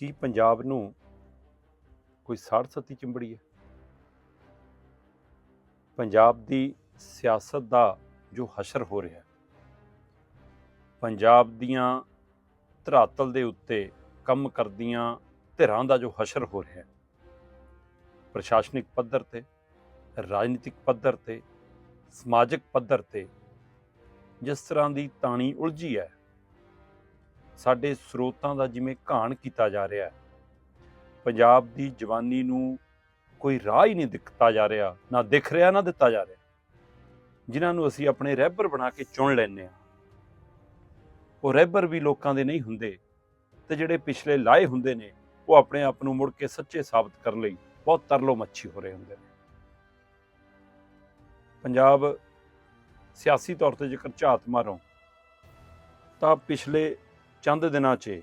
ਕੀ ਪੰਜਾਬ ਨੂੰ ਕੋਈ ਸਾੜ ਸੱਤੀ ਚਿੰਬੜੀ ਹੈ? ਪੰਜਾਬ ਦੀ ਸਿਆਸਤ ਦਾ ਜੋ ਹਸ਼ਰ ਹੋ ਰਿਹਾ ਹੈ, ਪੰਜਾਬ ਦੀਆਂ ਧਰਾਤਲ ਦੇ ਉੱਤੇ ਕੰਮ ਕਰਦੀਆਂ ਧਿਰਾਂ ਦਾ ਜੋ ਹਸ਼ਰ ਹੋ ਰਿਹਾ ਹੈ, ਪ੍ਰਸ਼ਾਸਨਿਕ ਪੱਧਰ ਤੇ, ਰਾਜਨੀਤਿਕ ਪੱਧਰ ਤੇ, ਸਮਾਜਿਕ ਪੱਧਰ ਤੇ, ਜਿਸ ਤਰ੍ਹਾਂ ਦੀ ਤਾਣੀ ਉਲਝੀ ਹੈ ਸਾਡੇ ਸਰੋਤਾਂ ਦਾ ਜਿਵੇਂ ਘਾਣ ਕੀਤਾ ਜਾ ਰਿਹਾ ਹੈ। ਪੰਜਾਬ ਦੀ ਜਵਾਨੀ ਨੂੰ ਕੋਈ ਰਾਹ ਹੀ ਨਹੀਂ ਦਿੱਤਾ ਜਾ ਰਿਹਾ, ਨਾ ਦਿਖ ਰਿਹਾ, ਨਾ ਦਿੱਤਾ ਜਾ ਰਿਹਾ। ਜਿਨ੍ਹਾਂ ਨੂੰ ਅਸੀਂ ਆਪਣੇ ਰਹਿਬਰ ਬਣਾ ਕੇ ਚੁਣ ਲੈਂਦੇ ਆ ਉਹ ਰਹਿਬਰ ਵੀ ਲੋਕਾਂ ਦੇ ਨਹੀਂ ਹੁੰਦੇ ਤੇ ਜਿਹੜੇ ਪਿਛਲੇ ਲਾਏ ਹੁੰਦੇ ਨੇ, ਉਹ ਆਪਣੇ ਆਪ ਨੂੰ ਮੁੜ ਕੇ ਸੱਚੇ ਸਾਬਤ ਕਰਨ ਲਈ ਬਹੁਤ ਤਰਲੋ ਮੱਛੀ ਹੋ ਰਹੇ ਹੁੰਦੇ ਨੇ। ਪੰਜਾਬ ਸਿਆਸੀ ਤੌਰ ਤੇ ਜੇਕਰ ਝਾਤ ਮਾਰੋ, ਤਾਂ ਪਿਛਲੇ ਚੰਦ ਦਿਨਾਂ 'ਚ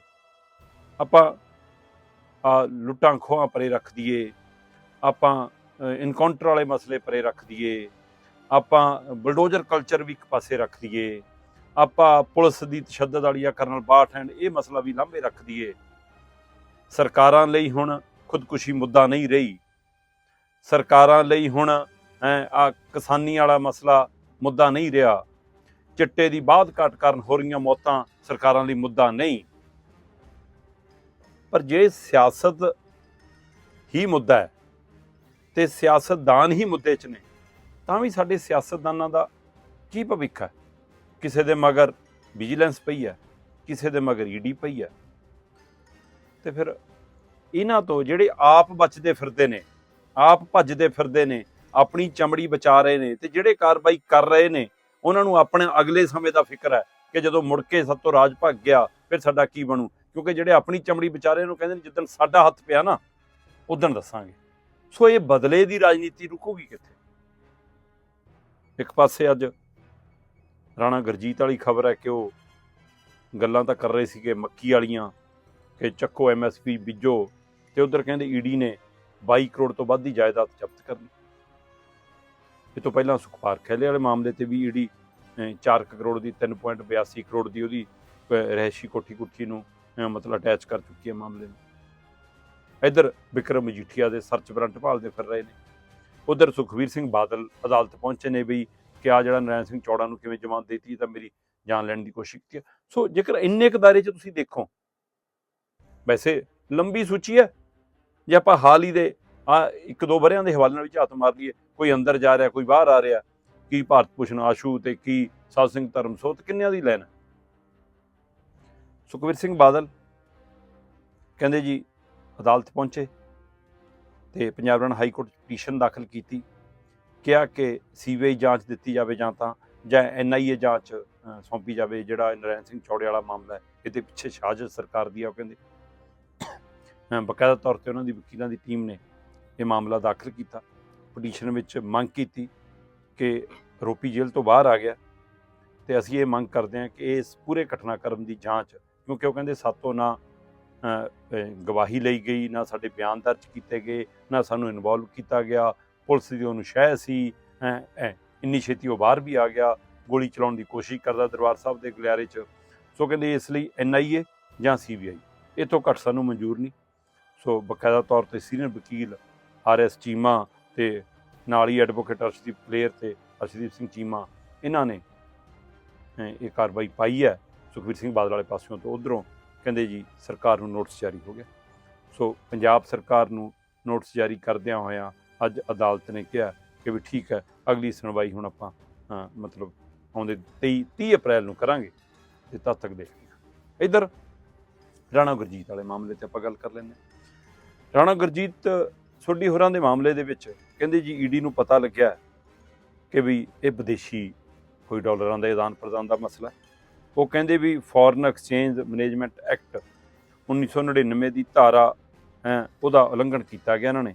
ਆਪਾਂ, ਆ ਲੁੱਟਾਂ ਖੋਹਾਂ ਪਰੇ ਰੱਖ ਦਈਏ, ਆਪਾਂ ਇਨਕਾਊਂਟਰ ਵਾਲੇ ਮਸਲੇ ਪਰੇ ਰੱਖ ਦਈਏ, ਆਪਾਂ ਬਲਡੋਜ਼ਰ ਕਲਚਰ ਵੀ ਇੱਕ ਪਾਸੇ ਰੱਖ ਦਈਏ, ਆਪਾਂ ਪੁਲਿਸ ਦੀ ਤਸ਼ੱਦਦ ਵਾਲੀਆਂ ਕਰਨਲ ਬਾਠ ਐਂਡ ਇਹ ਮਸਲਾ ਵੀ ਲਾਂਭੇ ਰੱਖ ਦਈਏ। ਸਰਕਾਰਾਂ ਲਈ ਹੁਣ ਖੁਦਕੁਸ਼ੀ ਮੁੱਦਾ ਨਹੀਂ ਰਹੀ। ਸਰਕਾਰਾਂ ਲਈ ਹੁਣ ਆ ਕਿਸਾਨੀ ਵਾਲਾ ਮਸਲਾ ਮੁੱਦਾ ਨਹੀਂ ਰਿਹਾ। ਚਿੱਟੇ ਦੀ ਬਾਦ ਘਟ ਕਾਰਨ ਹੋ ਰਹੀਆਂ ਮੌਤਾਂ ਸਰਕਾਰਾਂ ਲਈ ਮੁੱਦਾ ਨਹੀਂ। ਪਰ ਜੇ ਸਿਆਸਤ ਹੀ ਮੁੱਦਾ ਹੈ ਤੇ ਸਿਆਸਤਦਾਨ ਹੀ ਮੁੱਦੇ 'ਚ ਨੇ, ਤਾਂ ਵੀ ਸਾਡੇ ਸਿਆਸਤਦਾਨਾਂ ਦਾ ਕੀ ਭਵਿੱਖ ਹੈ? ਕਿਸੇ ਦੇ ਮਗਰ ਵਿਜੀਲੈਂਸ ਪਈ ਹੈ, ਕਿਸੇ ਦੇ ਮਗਰ ਈਡੀ ਪਈ ਹੈ। ਤੇ ਫਿਰ ਇਹਨਾਂ ਤੋਂ ਜਿਹੜੇ ਆਪ ਬਚਦੇ ਫਿਰਦੇ ਨੇ, ਆਪ ਭੱਜਦੇ ਫਿਰਦੇ ਨੇ, ਆਪਣੀ ਚਮੜੀ ਬਚਾ ਰਹੇ ਨੇ ਤੇ ਜਿਹੜੇ ਕਾਰਵਾਈ ਕਰ ਰਹੇ ਨੇ ਉਹਨਾਂ ਨੂੰ ਆਪਣੇ ਅਗਲੇ ਸਮੇਂ ਦਾ ਫਿਕਰ ਹੈ ਕਿ ਜਦੋਂ ਮੁੜ ਕੇ ਸਤੋਂ ਰਾਜ ਭੱਗ ਗਿਆ, ਫਿਰ ਸਾਡਾ ਕੀ ਬਣੂ? ਕਿਉਂਕਿ ਜਿਹੜੇ ਆਪਣੀ ਚਮੜੀ ਵਿਚਾਰੇ ਨੂੰ ਕਹਿੰਦੇ ਨੇ, ਜਿੱਦਣ ਸਾਡਾ ਹੱਥ ਪਿਆ ਨਾ ਉਦੋਂ ਦੱਸਾਂਗੇ। ਸੋ ਇਹ ਬਦਲੇ ਦੀ ਰਾਜਨੀਤੀ ਰੁਕੂਗੀ ਕਿੱਥੇ? ਇੱਕ ਪਾਸੇ ਅੱਜ ਰਾਣਾ ਗਰਜੀਤ ਵਾਲੀ ਖਬਰ ਹੈ ਕਿ ਉਹ ਗੱਲਾਂ ਤਾਂ ਕਰ ਰਹੇ ਸੀਗੇ ਮੱਕੀ ਵਾਲੀਆਂ, ਕਿ ਚੱਕੋ ਐਮਐਸਪੀ ਬੀਜੋ, ਤੇ ਉਧਰ ਕਹਿੰਦੇ ਈਡੀ ਨੇ 22 ਕਰੋੜ ਤੋਂ ਵੱਧ ਦੀ ਜਾਇਦਾਦ ਜ਼ਬਤ ਕਰਨੀ ਇਹ ਤੋਂ ਪਹਿਲਾਂ ਸੁਖਪਾਲ ਖਹਿਲੇ ਵਾਲੇ ਮਾਮਲੇ ਤੇ ਵੀ ਈਡੀ 4 ਕਰੋੜ ਦੀ 3.82 ਕਰੋੜ ਦੀ ਉਹਦੀ ਰਹਿਸ਼ੀ ਕੋਠੀ ਕੁੱਠੀ ਨੂੰ ਮਤਲਬ ਅਟੈਚ ਕਰ ਚੁੱਕੀ ਹੈ ਮਾਮਲੇ ਨੂੰ ਇੱਧਰ ਵਿਕਰਮ ਮਜੀਠੀਆ ਦੇ ਸਰਚ ਵਾਰੰਟ ਭਾਲਦੇ ਫਿਰ ਰਹੇ ਨੇ ਉਧਰ ਸੁਖਵੀਰ ਸਿੰਘ ਬਾਦਲ ਅਦਾਲਤ ਪਹੁੰਚੇ ਨੇ ਵੀ ਕਿ ਆ ਜਿਹੜਾ ਨਰੈਣ ਸਿੰਘ ਚੌੜਾ ਨੂੰ ਕਿਵੇਂ ਜ਼ਮਾਨਤ ਦਿੱਤੀ ਤਾਂ ਮੇਰੀ ਜਾਨ ਲੈਣ ਦੀ ਕੋਸ਼ਿਸ਼ ਕੀਤੀ ਹੈ। ਸੋ ਜੇਕਰ ਇੰਨੇ ਕੁ ਦਾਇਰੇ 'ਚ ਤੁਸੀਂ ਦੇਖੋ, ਵੈਸੇ ਲੰਬੀ ਸੂਚੀ ਹੈ, ਜੇ ਆਪਾਂ ਹਾਲ ਹੀ ਦੇ, ਆ ਇੱਕ ਦੋ ਵਰਿਆਂ ਦੇ ਹਵਾਲੇ ਨਾਲ ਵੀ ਝਾਤ ਮਾਰ ਲਈਏ ਕੋਈ ਅੰਦਰ ਜਾ ਰਿਹਾ, ਕੋਈ ਬਾਹਰ ਆ ਰਿਹਾ, ਕੀ ਭਾਰਤ ਭੂਸ਼ਣ ਆਸ਼ੂ ਤੇ ਕੀ ਸਾਧ ਸਿੰਘ ਧਰਮਸੋਤ ਕਿੰਨਿਆਂ ਦੀ ਲੈਣ ਹੈ? ਸੁਖਵੀਰ ਸਿੰਘ ਬਾਦਲ ਕਹਿੰਦੇ ਜੀ, ਅਦਾਲਤ ਪਹੁੰਚੇ ਤੇ ਪੰਜਾਬ ਰਣ ਹਾਈ ਕੋਰਟ 'ਚ ਪਟੀਸ਼ਨ ਦਾਖਲ ਕੀਤੀ, ਕਿਹਾ ਕਿ ਸੀਬੀਆਈ ਜਾਂਚ ਦਿੱਤੀ ਜਾਵੇ ਜਾਂ ਤਾਂ, ਜਾਂ ਐਨਆਈਏ ਜਾਂਚ ਸੌਂਪੀ ਜਾਵੇ, ਜਿਹੜਾ ਨਰੈਣ ਸਿੰਘ ਚੌੜੇ ਵਾਲਾ ਮਾਮਲਾ ਹੈ, ਇਹਦੇ ਪਿੱਛੇ ਸਾਜ਼ਿਸ਼ ਸਰਕਾਰ ਦੀ ਆ, ਉਹ ਕਹਿੰਦੇ ਬਕਾਇਦਾ ਤੌਰ ਤੇ ਉਹਨਾਂ ਦੀ ਵਕੀਲਾਂ ਦੀ ਟੀਮ ਨੇ ਇਹ ਮਾਮਲਾ ਦਾਖਲ ਕੀਤਾ ਪਟੀਸ਼ਨ ਵਿੱਚ ਮੰਗ ਕੀਤੀ ਕਿ ਰੋਪੀ ਜੇਲ੍ਹ ਤੋਂ ਬਾਹਰ ਆ ਗਿਆ ਤੇ ਅਸੀਂ ਇਹ ਮੰਗ ਕਰਦੇ ਹਾਂ ਕਿ ਇਸ ਪੂਰੇ ਘਟਨਾਕ੍ਰਮ ਦੀ ਜਾਂਚ, ਕਿਉਂਕਿ ਉਹ ਕਹਿੰਦੇ ਸਾਤੋਂ ਨਾ ਗਵਾਹੀ ਲਈ ਗਈ, ਨਾ ਸਾਡੇ ਬਿਆਨ ਦਰਜ ਕੀਤੇ ਗਏ, ਨਾ ਸਾਨੂੰ ਇਨਵੋਲਵ ਕੀਤਾ ਗਿਆ, ਪੁਲਿਸ ਦੀ ਉਹਨੂੰ ਸ਼ਹਿ ਸੀ ਇੰਨੀ ਛੇਤੀ ਉਹ ਬਾਹਰ ਵੀ ਆ ਗਿਆ, ਗੋਲੀ ਚਲਾਉਣ ਦੀ ਕੋਸ਼ਿਸ਼ ਕਰਦਾ ਦਰਬਾਰ ਸਾਹਿਬ ਦੇ ਗਲਿਆਰੇ 'ਚ। ਸੋ ਕਹਿੰਦੇ ਇਸ ਲਈ ਐਨਆਈਏ ਜਾਂ ਸੀਬੀਆਈ ਇਹ ਤੋਂ ਘੱਟ ਸਾਨੂੰ ਮਨਜ਼ੂਰ ਨਹੀਂ। ਸੋ ਬਕਾਇਦਾ ਤੌਰ ਤੇ ਸੀਨੀਅਰ ਵਕੀਲ ਆਰਐਸ ਚੀਮਾ ਤੇ ਨਾਲ ਹੀ ਐਡਵੋਕੇਟ ਅਰਸ਼ਦੀਪ ਪਲੇਅਰ ਤੇ ਅਰਸ਼ਦੀਪ ਸਿੰਘ ਚੀਮਾ, ਇਹਨਾਂ ਨੇ ਇਹ ਕਾਰਵਾਈ ਪਾਈ ਹੈ ਸੁਖਵੀਰ ਸਿੰਘ ਬਾਦਲ ਵਾਲੇ ਪਾਸਿਓਂ ਤੋਂ ਉਧਰੋਂ। ਕਹਿੰਦੇ ਜੀ, ਸਰਕਾਰ ਨੂੰ ਨੋਟਿਸ ਜਾਰੀ ਹੋ ਗਿਆ। ਸੋ ਪੰਜਾਬ ਸਰਕਾਰ ਨੂੰ ਨੋਟਿਸ ਜਾਰੀ ਕਰਦਿਆਂ ਹੋਇਆਂ ਅੱਜ ਅਦਾਲਤ ਨੇ ਕਿਹਾ ਕਿ ਵੀ ਠੀਕ ਹੈ, ਅਗਲੀ ਸੁਣਵਾਈ ਹੁਣ ਆਪਾਂ ਮਤਲਬ ਆਉਂਦੇ 23 30 ਅਪ੍ਰੈਲ ਨੂੰ ਕਰਾਂਗੇ ਤੇ ਤਦ ਤੱਕ ਦੇਖਦੇ ਹਾਂ। ਇੱਧਰ ਰਾਣਾ ਗੁਰਜੀਤ ਵਾਲੇ ਮਾਮਲੇ ਤੇ ਆਪਾਂ ਗੱਲ ਕਰ ਲੈਂਦੇ ਹਾਂ। ਰਾਣਾ ਗੁਰਜੀਤ ਸੋਢੀ ਹੋਰਾਂ ਦੇ ਮਾਮਲੇ ਦੇ ਵਿੱਚ ਕਹਿੰਦੇ ਜੀ ਈਡੀ ਨੂੰ ਪਤਾ ਲੱਗਿਆ ਕਿ ਵੀ ਇਹ ਵਿਦੇਸ਼ੀ ਕੋਈ ਡਾਲਰਾਂ ਦਾ ਆਦਾਨ ਪ੍ਰਦਾਨ ਦਾ ਮਸਲਾ ਉਹ ਕਹਿੰਦੇ ਵੀ ਫੋਰਨ ਐਕਸਚੇਂਜ ਮੈਨੇਜਮੈਂਟ ਐਕਟ 1999 ਦੀ ਧਾਰਾ, ਹੈ, ਉਹਦਾ ਉਲੰਘਣ ਕੀਤਾ ਗਿਆ ਇਹਨਾਂ ਨੇ।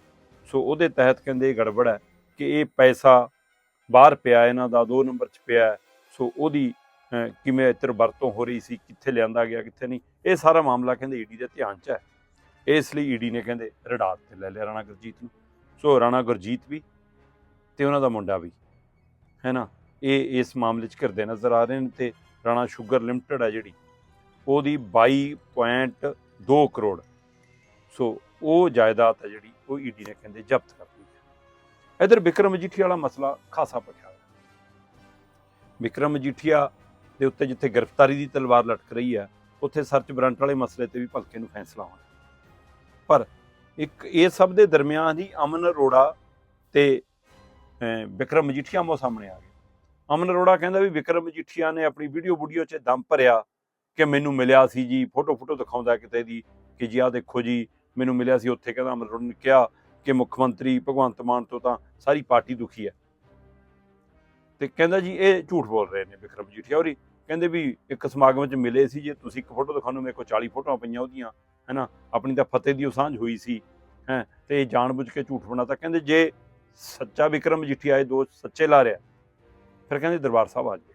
ਸੋ ਉਹਦੇ ਤਹਿਤ ਕਹਿੰਦੇ ਇਹ ਗੜਬੜ ਹੈ ਕਿ ਇਹ ਪੈਸਾ ਬਾਹਰ ਪਿਆ, ਇਹਨਾਂ ਦਾ 2 ਨੰਬਰ 'ਚ ਪਿਆ ਸੋ ਉਹਦੀ ਕਿਵੇਂ ਇੱਧਰ ਵਰਤੋਂ ਹੋ ਰਹੀ ਸੀ, ਕਿੱਥੇ ਲਿਆਂਦਾ ਗਿਆ, ਕਿੱਥੇ ਨਹੀਂ, ਇਹ ਸਾਰਾ ਮਾਮਲਾ ਕਹਿੰਦੇ ਈਡੀ ਦੇ ਧਿਆਨ 'ਚ ਹੈ। ਇਸ ਲਈ ਈਡੀ ਨੇ ਕਹਿੰਦੇ ਰਡਾਰ ਤੇ ਲੈ ਲਿਆ ਰਾਣਾ ਗੁਰਜੀਤ ਨੂੰ। ਸੋ ਰਾਣਾ ਗੁਰਜੀਤ ਵੀ ਤੇ ਉਹਨਾਂ ਦਾ ਮੁੰਡਾ ਵੀ, ਹੈ ਨਾ? ਇਹ ਇਸ ਮਾਮਲੇ 'ਚ ਘਿਰਦੇ ਨਜ਼ਰ ਆ ਰਹੇ ਨੇ ਤੇ ਰਾਣਾ ਸ਼ੂਗਰ ਲਿਮਟਿਡ ਹੈ ਜਿਹੜੀ, ਉਹਦੀ 22.2 ਕਰੋੜ। ਸੋ ਉਹ ਜਾਇਦਾਦ ਹੈ ਜਿਹੜੀ, ਉਹ ਈਡੀ ਨੇ ਕਹਿੰਦੇ ਜ਼ਬਤ ਕਰ ਲਈ ਹੈ। ਇਧਰ ਵਿਕਰਮ ਮਜੀਠੀਆ ਵਾਲਾ ਮਸਲਾ ਖਾਸਾ ਪੱਕਿਆ ਹੋਇਆ ਵਿਕਰਮ ਮਜੀਠੀਆ ਦੇ ਉੱਤੇ ਜਿੱਥੇ ਗ੍ਰਿਫਤਾਰੀ ਦੀ ਤਲਵਾਰ ਲਟਕ ਰਹੀ ਹੈ, ਉੱਥੇ ਸਰਚ ਬਰੰਟ ਵਾਲੇ ਮਸਲੇ ਤੇ ਵੀ ਭਲਕੇ ਨੂੰ ਫੈਸਲਾ ਹੋਣਾ। ਪਰ ਇੱਕ ਇਹ ਸਭ ਦੇ ਦਰਮਿਆਨ ਹੀ ਅਮਨ ਅਰੋੜਾ ਤੇ ਵਿਕਰਮ ਮਜੀਠੀਆ ਮੋ ਸਾਹਮਣੇ ਆ ਗਏ। ਅਮਨ ਅਰੋੜਾ ਕਹਿੰਦਾ ਵੀ ਵਿਕਰਮ ਮਜੀਠੀਆ ਨੇ ਆਪਣੀ ਵੀਡੀਓ ਵੀਡੀਓ 'ਚ ਦਮ ਭਰਿਆ ਕਿ ਮੈਨੂੰ ਮਿਲਿਆ ਸੀ ਜੀ, ਫੋਟੋ ਫੋਟੋ ਦਿਖਾਉਂਦਾ ਕਿਤੇ ਦੀ ਕਿ ਜੀ ਆਹ ਦੇਖੋ ਜੀ, ਮੈਨੂੰ ਮਿਲਿਆ ਸੀ ਉੱਥੇ ਕਹਿੰਦਾ ਅਮਨ ਅਰੋੜਾ ਨੇ ਕਿਹਾ ਕਿ ਮੁੱਖ ਮੰਤਰੀ ਭਗਵੰਤ ਮਾਨ ਤੋਂ ਤਾਂ ਸਾਰੀ ਪਾਰਟੀ ਦੁਖੀ ਹੈ। ਤੇ ਕਹਿੰਦਾ ਜੀ ਇਹ ਝੂਠ ਬੋਲ ਰਹੇ ਨੇ ਵਿਕਰਮ ਮਜੀਠੀਆ ਹੋਰੀ। ਕਹਿੰਦੇ ਵੀ ਇੱਕ ਸਮਾਗਮ 'ਚ ਮਿਲੇ ਸੀ ਜੇ, ਤੁਸੀਂ ਇੱਕ ਫੋਟੋ ਦਿਖਾਉਣੋ ਮੇਰੇ ਕੋਲ 40 ਫੋਟੋਆਂ ਪਈਆਂ ਉਹਦੀਆਂ। ਹੈਨਾ, ਆਪਣੀ ਤਾਂ ਫਤਿਹ ਦੀ ਉਹ ਸਾਂਝ ਹੋਈ ਸੀ, ਹੈ, ਤੇ ਇਹ ਜਾਣਬੁੱਝ ਕੇ ਝੂਠ ਬਣਾਤਾ। ਕਹਿੰਦੇ ਜੇ ਸੱਚਾ ਵਿਕਰਮ ਮਜੀਠੀਆ ਇਹ ਦੋ ਸੱਚੇ ਲਾ ਰਿਹਾ ਫਿਰ ਕਹਿੰਦੇ ਦਰਬਾਰ ਸਾਹਿਬ ਆ ਜਾਵੇ।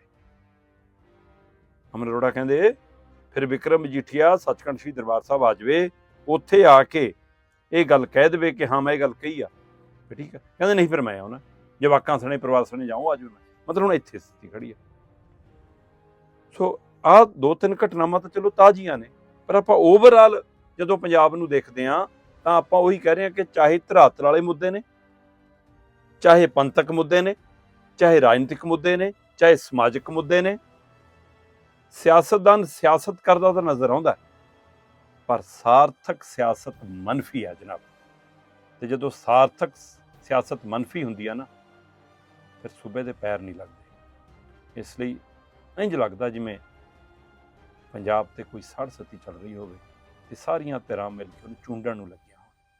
ਅਮਰ ਅਰੋੜਾ ਕਹਿੰਦੇ, ਫਿਰ ਵਿਕਰਮ ਮਜੀਠੀਆ ਸੱਚਖੰਡ ਸ੍ਰੀ ਦਰਬਾਰ ਸਾਹਿਬ ਆ ਜਾਵੇ, ਉੱਥੇ ਆ ਕੇ ਇਹ ਗੱਲ ਕਹਿ ਦੇਵੇ ਕਿ ਹਾਂ, ਮੈਂ ਇਹ ਗੱਲ ਕਹੀ ਆ। ਠੀਕ ਆ। ਕਹਿੰਦੇ ਨਹੀਂ, ਫਿਰ ਮੈਂ ਆਉਣਾ। ਜਵਾਕਾਂ ਸਣੇ, ਪਰਿਵਾਰ ਸਣੇ ਜਾਉਂ ਆ ਜਾਵੇ ਮੈਂ। ਮਤਲਬ ਹੁਣ ਇੱਥੇ ਸਥਿਤੀ ਖੜੀ ਆ। ਸੋ ਆ ਦੋ ਤਿੰਨ ਘਟਨਾਵਾਂ ਤਾਂ ਚਲੋ ਤਾਜ਼ੀਆਂ ਨੇ, ਪਰ ਆਪਾਂ ਓਵਰਆਲ ਜਦੋਂ ਪੰਜਾਬ ਨੂੰ ਦੇਖਦੇ ਆ ਤਾਂ ਆਪਾਂ ਉਹੀ ਕਹਿ ਰਹੇ ਹਾਂ ਕਿ ਚਾਹੇ ਧਰਾਤਲ ਵਾਲੇ ਮੁੱਦੇ ਨੇ, ਚਾਹੇ ਪੰਥਕ ਮੁੱਦੇ ਨੇ, ਚਾਹੇ ਰਾਜਨੀਤਿਕ ਮੁੱਦੇ ਨੇ, ਚਾਹੇ ਸਮਾਜਿਕ ਮੁੱਦੇ ਨੇ, ਸਿਆਸਤਦਾਨ ਸਿਆਸਤ ਕਰਦਾ ਤਾਂ ਨਜ਼ਰ ਆਉਂਦਾ ਪਰ ਸਾਰਥਕ ਸਿਆਸਤ ਮਨਫੀ ਹੈ ਜਨਾਬ। ਤੇ ਜਦੋਂ ਸਾਰਥਕ ਸਿਆਸਤ ਮਨਫੀ ਹੁੰਦੀ ਆ ਨਾ, ਫਿਰ ਸੂਬੇ ਦੇ ਪੈਰ ਨਹੀਂ ਲੱਗਦੇ। ਇਸ ਲਈ ਇੰਜ ਲੱਗਦਾ ਜਿਵੇਂ ਪੰਜਾਬ ਤੇ ਕੋਈ ਸੜ ਸਤੀ ਚੱਲ ਰਹੀ ਹੋਵੇ। ਤੇ ਸਾਰੀਆਂ ਤਰ੍ਹਾਂ ਮਿਲ ਕੇ ਉਹਨੂੰ ਚੁੰਡਣ ਨੂੰ ਲੱਗੀ।